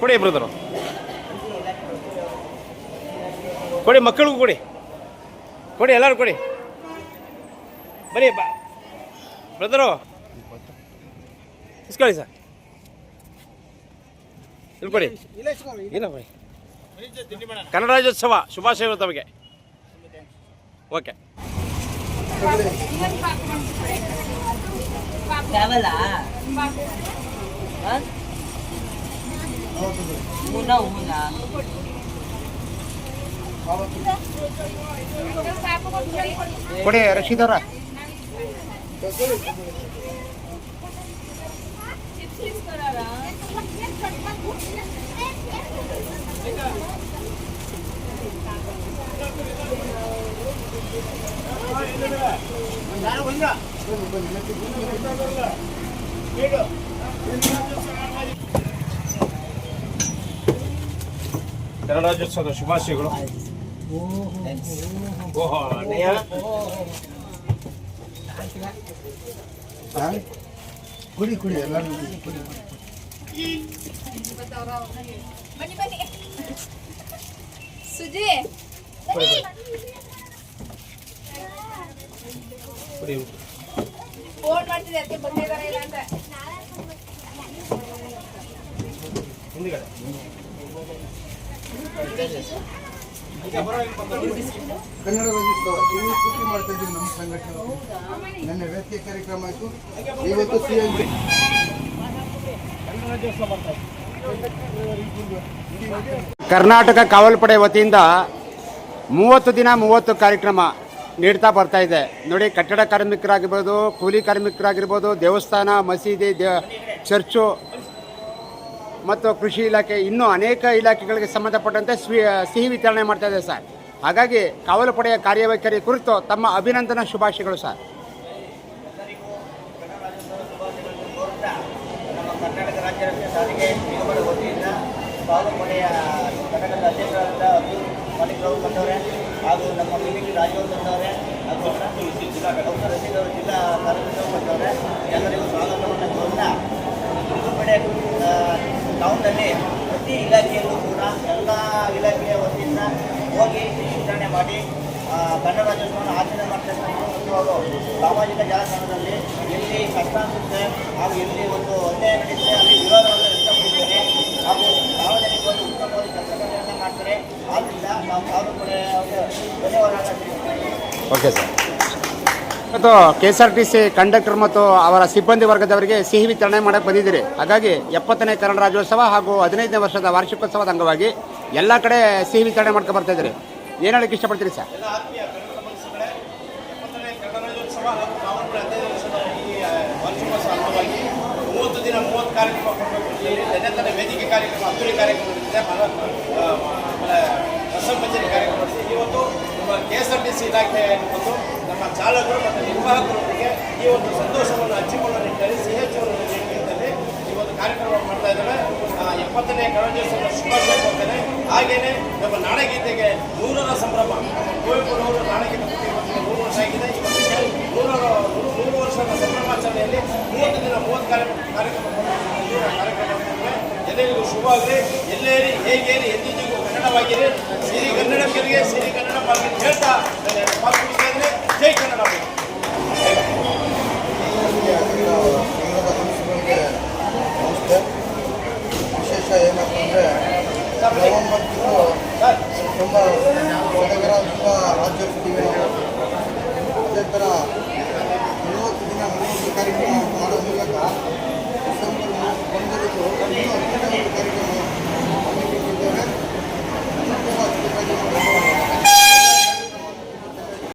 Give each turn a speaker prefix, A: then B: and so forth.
A: ಕೊಡಿ ಬ್ರದರು. ಕೊಡಿ ಮಕ್ಕಳಿಗೂ ಕೊಡಿ. ಕೊಡಿ ಎಲ್ಲರೂ ಕೊಡಿ. ಬರಿ ಬ್ರದರು. ಇಸ್ಕೊಳ್ಳಿ ಸರ್. ಇಲ್ಕೊಡಿ. ಕೊಡಿ ಇಲ್ಲ ಕನ್ನಡ ರಾಜ್ಯೋತ್ಸವ ಶುಭಾಶಯಗಳು ತಮಗೆ. ಓಕೆ.
B: ಟ್ರಾವೆಲಾ Muna, muna.
C: ಕೊಡಿ ರಶೀದ್ ಅವ್ರ
A: ಕನ್ನಡ ರಾಜ್ಯೋತ್ಸವದ ಶುಭಾಶಯಗಳು. ಓಹೋ ಅಣ್ಣಯ್ಯ.
C: ಕುಡಿ ಕುಡಿ ಎಲ್ಲ ಕುಡಿ
D: ಬನ್ನಿ ಬನ್ನಿ. ಸುಜಿ
A: ಕೊಡಿ
D: ಫೋನ್ ಮಾಡ್ತಿದ್ದೆ ಅದಕ್ಕೆ ಬಂದಿದ್ದಾರೆ ಇಲ್ಲ ಅಂತ.
A: ಹಿಂದ್ಗಡೆ.
C: ಕನ್ನಡ ರಾಜ್ಯೋತ್ಸವ ಇಲ್ಲಿ ಪೂರ್ತಿ ಮಾಡ್ತಾ ಇದ್ದೀವಿ ನಮ್ಮ ಸಂಘಟನೆ ನನ್ನ ವ್ಯಕ್ತಿ ಕಾರ್ಯಕ್ರಮ ಆಯಿತು. ಇವತ್ತು ಸಿ ಎಂ ಕರ್ನಾಟಕ ಕಾವಲು ಪಡೆ ವತಿಯಿಂದ ಮೂವತ್ತು ದಿನ ಮೂವತ್ತು ಕಾರ್ಯಕ್ರಮ ನೀಡ್ತಾ ಬರ್ತಾ ಇದೆ. ನೋಡಿ, ಕಟ್ಟಡ ಕಾರ್ಮಿಕರಾಗಿರ್ಬೋದು, ಕೂಲಿ ಕಾರ್ಮಿಕರಾಗಿರ್ಬೋದು, ದೇವಸ್ಥಾನ, ಮಸೀದಿ, ದೇ, ಚರ್ಚು ಮತ್ತು ಕೃಷಿ ಇಲಾಖೆ, ಇನ್ನೂ ಅನೇಕ ಇಲಾಖೆಗಳಿಗೆ ಸಂಬಂಧಪಟ್ಟಂತೆ ಸ್ವೀ, ಸಿಹಿ ವಿತರಣೆ ಮಾಡ್ತಾ ಇದೆ ಸರ್. ಹಾಗಾಗಿ ಕಾವಲು ಪಡೆಯ ಕಾರ್ಯವೈಖರಿ ಕುರಿತು ತಮ್ಮ ಅಭಿನಂದನಾ ಶುಭಾಶಯಗಳು ಸರ್.
E: ಸಾರಿಗೆ ಅವರು. ನಮ್ಮ ಮಿಮಿಕ್ರಿ ರಾಜೀವ್ ಬಂದವರೆ ಹಾಗೂ ಡಾಕ್ಟರ್ ರಶೀದ್ ಅವರು ಜಿಲ್ಲಾ ಕಾರ್ಯದರ್ಶಿಗಳು ಬಂದವರೆ ಎಲ್ಲರಿಗೂ ಸ್ವಾಗತವನ್ನು ಒಂದು ಕಡೆ ಟೌನ್ನಲ್ಲಿ ಪ್ರತಿ ಇಲಾಖೆಯಲ್ಲೂ ಕೂಡ ಎಲ್ಲ ಇಲಾಖೆಯ ವತಿಯಿಂದ ಹೋಗಿ ವಿತರಣೆ ಮಾಡಿ ಕನ್ನಡ ರಾಜ್ಯೋತ್ಸವವನ್ನು ಆಚರಣೆ ಮಾಡ್ತಕ್ಕಂಥ ಸಾಮಾಜಿಕ ಜಾಲತಾಣದಲ್ಲಿ ಎಲ್ಲಿ ಕಷ್ಟ ಅನಿಸುತ್ತೆ ಹಾಗೂ ಎಲ್ಲಿ ಒಂದು ಅನ್ಯಾಯ ನಡೀತದೆ ಅಲ್ಲಿ ವಿರೋಧವನ್ನು ವ್ಯಕ್ತಪಡಿಸ್ತೇನೆ ಹಾಗೂ ಸಾರ್ವಜನಿಕವಾಗಿ
C: ಓಕೆ ಸರ್. ಮತ್ತು K S R T C conductor ಮತ್ತು ಅವರ ಸಿಬ್ಬಂದಿ ವರ್ಗದವರಿಗೆ ಸಿಹಿ ವಿತರಣೆ ಮಾಡಕ್ಕೆ ಬಂದಿದ್ದೀರಿ. ಹಾಗಾಗಿ ಎಪ್ಪತ್ತನೇ ಕನ್ನಡ ರಾಜ್ಯೋತ್ಸವ ಹಾಗೂ ಹದಿನೈದನೇ ವರ್ಷದ ವಾರ್ಷಿಕೋತ್ಸವದ ಅಂಗವಾಗಿ ಎಲ್ಲ ಕಡೆ ಸಿಹಿ ವಿತರಣೆ ಮಾಡ್ಕೊ ಬರ್ತಾ ಇದ್ದೀರಿ. ಏನು ಹೇಳಕ್ಕೆ ಇಷ್ಟಪಡ್ತೀರಿ ಸರ್?
A: ಕಾರ್ಯಕ್ರಮ ಕಾರ್ಯಕ್ರಮ ಕಾರ್ಯಕ್ರಮ. ಇವತ್ತು K S R T C ಇಲಾಖೆ ಮತ್ತು ನಮ್ಮ ಚಾಲಕರು ಮತ್ತು ನಿರ್ವಾಹಕರೊಂದಿಗೆ ಈ ಒಂದು ಸಂತೋಷವನ್ನು ಹಂಚಿಕೊಳ್ಳೋ ನಿಟ್ಟಿನಲ್ಲಿ ಸಿ ಎಚ್ ನೇತೃತ್ವದಲ್ಲಿ ಈ ಒಂದು ಕಾರ್ಯಕ್ರಮ ಮಾಡ್ತಾ ಇದ್ದಾರೆ. ಆ, ಎಪ್ಪತ್ತನೇ ಗಣರಾಜ್ಯೋತ್ಸವದ ಶುಭಾಶಯ ಕೊಡ್ತೇನೆ ಹಾಗೇನೆ ನಮ್ಮ ನಾಡಗೀತೆಗೆ ನೂರರ ಸಂಭ್ರಮ. ಕುವೆಂಪುರವರು ನಾಡಗೀತೆ ಕೃತಿ ಇವತ್ತಿಗೆ ನೂರು ವರ್ಷ ಆಗಿದೆ. ನೂರರ ನೂರು ನೂರು ವರ್ಷದ ಸಂಭ್ರಮಾಚರಣೆಯಲ್ಲಿ ಮೂವತ್ತು ದಿನ ಮೂವತ್ತು ಕಾರ್ಯಕ್ರಮ ಕಾರ್ಯಕ್ರಮ ಕಾರ್ಯಕ್ರಮ. ಎಲ್ಲರಿಗೂ ಶುಭವಾಗಲಿ ಎಲ್ಲೇರಿ ಹೇಗೇರಿ ಎಂದಿಗೂ ಸಿರಿ ಸಿರಿ ಕನ್ನಡಕ್ಕರಿಗೆ ಸಿರಿ ಕನ್ನಡ ಪಾಲ್ಗೆ ಹೇಳ್ತಾ. ಜೈ ಕನ್ನಡ
C: ನಮಸ್ತೆ ವಿಶೇಷ ಏನಪ್ಪ ಅಂದರೆ ನವೆಂಬರ್ ತಿಂಗಳು ತುಂಬ ಸಡಗರ ತುಂಬ ಆಚರಿಸ್ತೀವಿ ಅದೇ ಥರ